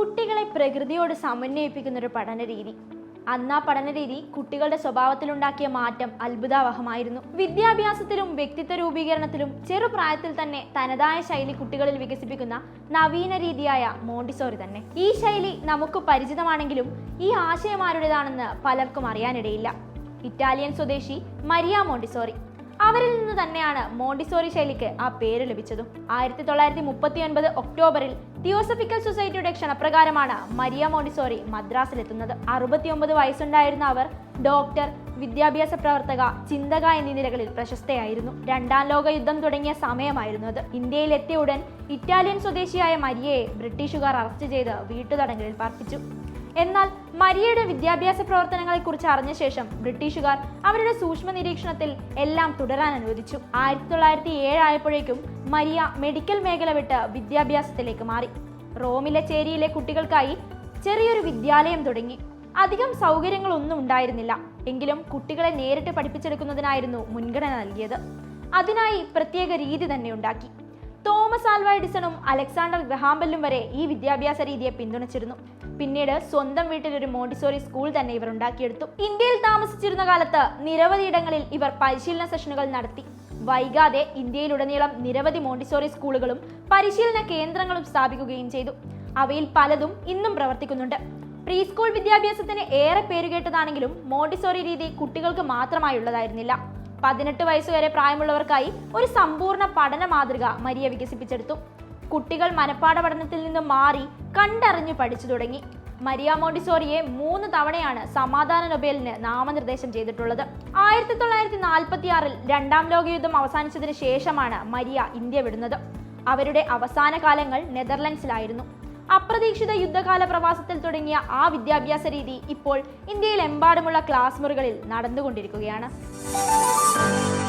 കുട്ടികളെ പ്രകൃതിയോട് സമന്വയിപ്പിക്കുന്ന ഒരു പഠന രീതി അന്ന് ആ പഠന രീതി കുട്ടികളുടെ സ്വഭാവത്തിലുണ്ടാക്കിയ മാറ്റം അത്ഭുതാവഹമായിരുന്നു. വിദ്യാഭ്യാസത്തിലും വ്യക്തിത്വ രൂപീകരണത്തിലും ചെറുപ്രായത്തിൽ തന്നെ തനതായ ശൈലി കുട്ടികളിൽ വികസിപ്പിക്കുന്ന നവീന രീതിയായ മോണ്ടിസോറി തന്നെ. ഈ ശൈലി നമുക്ക് പരിചിതമാണെങ്കിലും ഈ ആശയം ആരുടേതാണെന്ന് പലർക്കും അറിയാനിടയില്ല. ഇറ്റാലിയൻ സ്വദേശി മരിയ മോണ്ടിസോറി. അവരിൽ നിന്ന് തന്നെയാണ് മോണ്ടിസോറി ശൈലിക്ക് ആ പേര് ലഭിച്ചതും. ആയിരത്തി തൊള്ളായിരത്തി മുപ്പത്തി ഒൻപത് ഒക്ടോബറിൽ തിയോസഫിക്കൽ സൊസൈറ്റിയുടെ ക്ഷണപ്രകാരമാണ് മരിയ മോണ്ടിസോറി മദ്രാസിലെത്തുന്നത്. അറുപത്തിയൊമ്പത് വയസ്സുണ്ടായിരുന്ന അവർ ഡോക്ടർ വിദ്യാഭ്യാസ പ്രവർത്തക ചിന്തക എന്നീ നിലകളിൽ പ്രശസ്തയായിരുന്നു. രണ്ടാം ലോക യുദ്ധം തുടങ്ങിയ സമയമായിരുന്നു അത്. ഇന്ത്യയിലെത്തിയ ഉടൻ ഇറ്റാലിയൻ സ്വദേശിയായ മരിയയെ ബ്രിട്ടീഷുകാർ അറസ്റ്റ് ചെയ്ത് വീട്ടുതടങ്കലിൽ പാർപ്പിച്ചു. എന്നാൽ മരിയയുടെ വിദ്യാഭ്യാസ പ്രവർത്തനങ്ങളെക്കുറിച്ച് അറിഞ്ഞ ശേഷം ബ്രിട്ടീഷുകാർ അവരുടെ സൂക്ഷ്മ നിരീക്ഷണത്തിൽ എല്ലാം തുടരാൻ അനുവദിച്ചു. ആയിരത്തി തൊള്ളായിരത്തി ഏഴ് ആയപ്പോഴേക്കും മരിയ മെഡിക്കൽ മേഖല വിട്ട് വിദ്യാഭ്യാസത്തിലേക്ക് മാറി. റോമിലെ ചേരിയിലെ കുട്ടികൾക്കായി ചെറിയൊരു വിദ്യാലയം തുടങ്ങി. അധികം സൗകര്യങ്ങളൊന്നും ഉണ്ടായിരുന്നില്ല. എങ്കിലും കുട്ടികളെ നേരിട്ട് പഠിപ്പിച്ചെടുക്കുന്നതിനായിരുന്നു മുൻഗണന നൽകിയത്. അതിനായി പ്രത്യേക രീതി തന്നെ ഉണ്ടാക്കി. തോമസ് ആൽവ എഡിസണും അലക്സാണ്ടർ ഗ്രഹാമ്പലും വരെ ഈ വിദ്യാഭ്യാസ രീതിയെ പിന്തുണച്ചിരുന്നു. പിന്നീട് സ്വന്തം വീട്ടിൽ ഒരു മോണ്ടിസോറി സ്കൂൾ തന്നെ ഇവർ ഉണ്ടാക്കിയെടുത്തു. ഇന്ത്യയിൽ താമസിച്ചിരുന്ന കാലത്ത് നിരവധി ഇടങ്ങളിൽ ഇവർ പരിശീലന സെഷനുകൾ നടത്തി. വൈകാതെ ഇന്ത്യയിലുടനീളം നിരവധി മോണ്ടിസോറി സ്കൂളുകളും പരിശീലന കേന്ദ്രങ്ങളും സ്ഥാപിക്കുകയും ചെയ്തു. അവയിൽ പലതും ഇന്നും പ്രവർത്തിക്കുന്നുണ്ട്. പ്രീ സ്കൂൾ വിദ്യാഭ്യാസത്തിന് ഏറെ പേരുകേട്ടതാണെങ്കിലും മോണ്ടിസോറി രീതി കുട്ടികൾക്ക് മാത്രമായുള്ളതായിരുന്നില്ല. പതിനെട്ട് വയസ്സുവരെ പ്രായമുള്ളവർക്കായി ഒരു സമ്പൂർണ പഠന മാതൃക മരിയ വികസിപ്പിച്ചെടുത്തു. കുട്ടികൾ മനഃപ്പാഠ പഠനത്തിൽ നിന്ന് മാറി കണ്ടറിഞ്ഞ് പഠിച്ചു തുടങ്ങി. മരിയ മോണ്ടിസോറിയെ മൂന്ന് തവണയാണ് സമാധാന നൊബേലിന് നാമനിർദ്ദേശം ചെയ്തിട്ടുള്ളത്. ആയിരത്തി തൊള്ളായിരത്തി നാൽപ്പത്തി ആറിൽ രണ്ടാം ലോകയുദ്ധം അവസാനിച്ചതിന് ശേഷമാണ് മരിയ ഇന്ത്യ വിടുന്നത്. അവരുടെ അവസാന കാലങ്ങൾ നെതർലൻഡ്സിലായിരുന്നു. അപ്രതീക്ഷിത യുദ്ധകാല പ്രവാസത്തിൽ തുടങ്ങിയ ആ വിദ്യാഭ്യാസ രീതി ഇപ്പോൾ ഇന്ത്യയിലെമ്പാടുമുള്ള ക്ലാസ് മുറികളിൽ നടന്നുകൊണ്ടിരിക്കുകയാണ്. Thank you